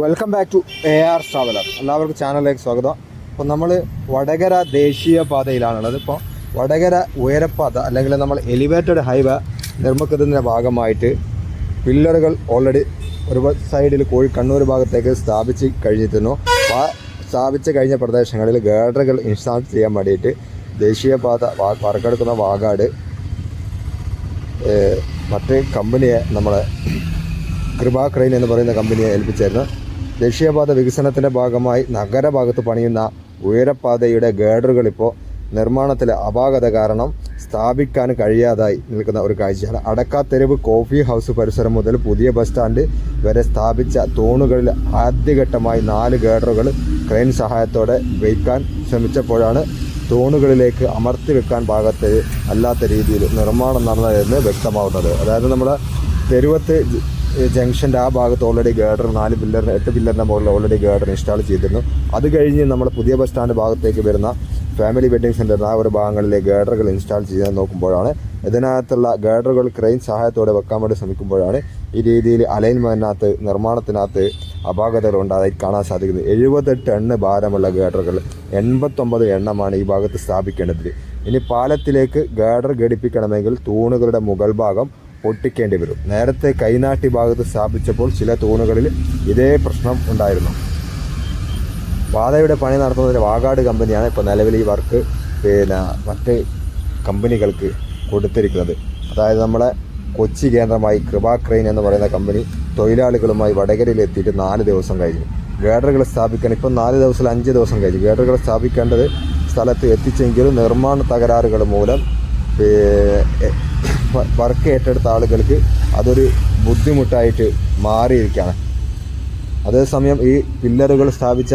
Welcome back to A R traveller എല്ലാവർക്കും ചാനലിലേക്ക് സ്വാഗതം. അപ്പോൾ നമ്മൾ വടകര ദേശീയ പാതയിലാണുള്ളത് ഇപ്പോൾ വടകര ഉയരപ്പാത അല്ലെങ്കിൽ നമ്മൾ എലിവേറ്റഡ് ഹൈവേ നിർമ്മിക്കുന്നതിന്റെ ഭാഗമായിട്ട് പില്ലറുകൾ ഓൾറെഡി ഒരു സൈഡിൽ കോഴി കണ്ണൂർ ഭാഗത്തേക്ക് സ്ഥാപിച്ച് കഴിഞ്ഞിരുന്നു. ആ സ്ഥാപിച്ച് കഴിഞ്ഞ പ്രദേശങ്ങളിൽ ഗേഡറുകൾ ഇൻസ്റ്റാൾ ചെയ്യാൻ വേണ്ടിയിട്ട് ദേശീയപാത വറക്കെടുക്കുന്ന വാഗാട് മറ്റ് കമ്പനിയെ നമ്മളെ കൃപാ ക്രെയിൻ എന്ന് പറയുന്ന കമ്പനിയെ ഏൽപ്പിച്ചായിരുന്നു. ദേശീയപാത വികസനത്തിന്റെ ഭാഗമായി നഗരഭാഗത്ത് പണിയുന്ന ഉയരപാതയുടെ ഗേഡറുകൾ ഇപ്പോൾ നിർമ്മാണത്തിലെ അപാകത കാരണം സ്ഥാപിക്കാൻ കഴിയാതായി നിൽക്കുന്ന ഒരു കാഴ്ചയാണ്. അടക്കാത്തെരുവ് കോഫി ഹൗസ് പരിസരം മുതൽ പുതിയ ബസ് സ്റ്റാൻഡ് വരെ സ്ഥാപിച്ച തൂണുകളിൽ ആദ്യഘട്ടമായി നാല് ഗേഡറുകൾ ക്രെയിൻ സഹായത്തോടെ വയ്ക്കാൻ ശ്രമിച്ചപ്പോഴാണ് തൂണുകളിലേക്ക് അമർത്തി വെക്കാൻ ഭാഗത്ത് അല്ലാത്ത രീതിയിൽ നിർമ്മാണം നടന്നതെന്ന് വ്യക്തമാവുന്നത്. അതായത് നമ്മുടെ തെരുവത്ത് ജംഗ്ഷന്റെ ആ ഭാഗത്ത് ഓൾറെഡി ഗേഡർ നാല് പില്ലറിന് എട്ട് പില്ലറിന്റെ മുകളിൽ ഓൾറെഡി ഗേഡർ ഇൻസ്റ്റാൾ ചെയ്തിരുന്നു. അത് കഴിഞ്ഞ് നമ്മൾ പുതിയ ബസ് സ്റ്റാൻഡ് ഭാഗത്തേക്ക് വരുന്ന ഫാമിലി വെഡിങ് സെന്ററിന് ആ ഒരു ഭാഗങ്ങളിലെ ഗേഡറുകൾ ഇൻസ്റ്റാൾ ചെയ്യാൻ നോക്കുമ്പോഴാണ് ഇതിനകത്തുള്ള ഗേഡറുകൾ ക്രെയിൻ സഹായത്തോടെ വെക്കാൻ വേണ്ടി ശ്രമിക്കുമ്പോഴാണ് ഈ രീതിയിൽ അലൈൻമെന്റിനകത്ത് നിർമ്മാണത്തിനകത്ത് അപാകതകൾ ഉണ്ടായി കാണാൻ സാധിക്കുന്നത്. എഴുപത്തെട്ട് എണ്ണ ഭാരമുള്ള ഗേഡറുകൾ എൺപത്തൊമ്പത് എണ്ണമാണ് ഈ ഭാഗത്ത് സ്ഥാപിക്കേണ്ടത്. ഇനി പാലത്തിലേക്ക് ഗേഡർ ഘടിപ്പിക്കണമെങ്കിൽ തൂണുകളുടെ മുകൾ ഭാഗം പൊട്ടിക്കേണ്ടി വരും. നേരത്തെ കൈനാട്ടി ഭാഗത്ത് സ്ഥാപിച്ചപ്പോൾ ചില തൂണുകളിൽ ഇതേ പ്രശ്നം ഉണ്ടായിരുന്നു. പാതയുടെ പണി നടത്തുന്നത് വാഗാട് കമ്പനിയാണ് ഇപ്പോൾ നിലവിൽ ഈ വർക്ക് പിന്നെ മറ്റ് കമ്പനികൾക്ക് കൊടുത്തിരിക്കുന്നത്. അതായത് നമ്മളെ കൊച്ചി കേന്ദ്രമായി കൃപാ ക്രെയിൻ എന്ന് പറയുന്ന കമ്പനി തൊഴിലാളികളുമായി വടകരയിൽ എത്തിയിട്ട് നാല് ദിവസം കഴിഞ്ഞു. ഗേഡറുകൾ സ്ഥാപിക്കാൻ ഇപ്പം നാല് ദിവസം അഞ്ച് ദിവസം കഴിഞ്ഞു. ഗേഡറുകൾ സ്ഥാപിക്കേണ്ടത് സ്ഥലത്ത് എത്തിച്ചെങ്കിലും നിർമ്മാണ തകരാറുകൾ മൂലം വർക്ക് ഏറ്റെടുത്ത ആളുകൾക്ക് അതൊരു ബുദ്ധിമുട്ടായിട്ട് മാറിയിരിക്കുകയാണ്. അതേസമയം ഈ പില്ലറുകൾ സ്ഥാപിച്ച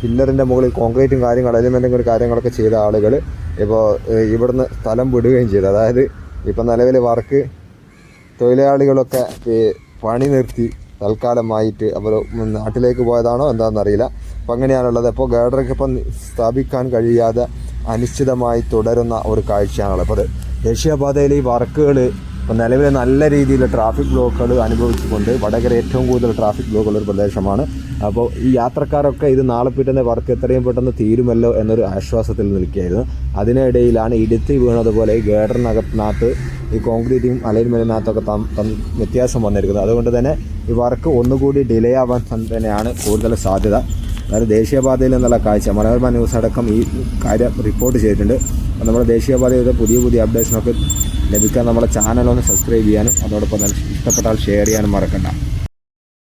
പില്ലറിന്റെ മുകളിൽ കോൺക്രീറ്റും കാര്യങ്ങൾ എലിമെന്റുകൾ കാര്യങ്ങളൊക്കെ ചെയ്ത ആളുകൾ ഇപ്പോൾ ഇവിടുന്ന് സ്ഥലം വിടുകയും ചെയ്തു. അതായത് ഇപ്പം നിലവിൽ വർക്ക് തൊഴിലാളികളൊക്കെ പണി നിർത്തി തൽക്കാലമായിട്ട് അവർ നാട്ടിലേക്ക് പോയതാണോ എന്താണെന്നറിയില്ല അപ്പം അങ്ങനെയാണുള്ളത്. അപ്പോൾ ഗേഡറൊക്കെ ഇപ്പം സ്ഥാപിക്കാൻ കഴിയാതെ അനിശ്ചിതമായി തുടരുന്ന ഒരു കാഴ്ചയാണുള്ളത്. അപ്പോൾ അത് ദേശീയപാതയിൽ ഈ വർക്കുകൾ ഇപ്പം നിലവിൽ നല്ല രീതിയിൽ ട്രാഫിക് ബ്ലോക്കുകൾ അനുഭവിച്ചുകൊണ്ട് വടകര ഏറ്റവും കൂടുതൽ ട്രാഫിക് ബ്ലോക്കുള്ള ഒരു പ്രദേശമാണ്. അപ്പോൾ ഈ യാത്രക്കാരൊക്കെ ഇത് നാളെ പിറ്റേന്ന് വർക്ക് എത്രയും പെട്ടെന്ന് തീരുമല്ലോ എന്നൊരു ആശ്വാസത്തിൽ നിൽക്കുകയായിരുന്നു. അതിനിടയിലാണ് ഇടുത്തി വീണതുപോലെ ഈ ഗേഡറിനകത്തിനകത്ത് ഈ കോൺക്രീറ്റും അലൈൻമെന്റിനകത്തൊക്കെ വ്യത്യാസം വന്നിരിക്കുന്നത്. അതുകൊണ്ട് തന്നെ ഈ വർക്ക് ഒന്നുകൂടി ഡിലേ ആവാൻ തന്നെയാണ് കൂടുതൽ സാധ്യത. അതായത് ദേശീയപാതയിൽ നിന്നുള്ള കാഴ്ച. മനോരമ ന്യൂസ് അടക്കം ഈ കാര്യം റിപ്പോർട്ട് ചെയ്തിട്ടുണ്ട്. നമ്മുടെ ദേശീയപാതയുടെ പുതിയ പുതിയ അപ്ഡേഷനൊക്കെ ലഭിക്കാൻ നമ്മുടെ ചാനലൊന്ന് സബ്സ്ക്രൈബ് ചെയ്യാനും അതോടൊപ്പം തന്നെ ഇഷ്ടപ്പെട്ടാൽ ഷെയർ ചെയ്യാനും മറക്കണ്ട.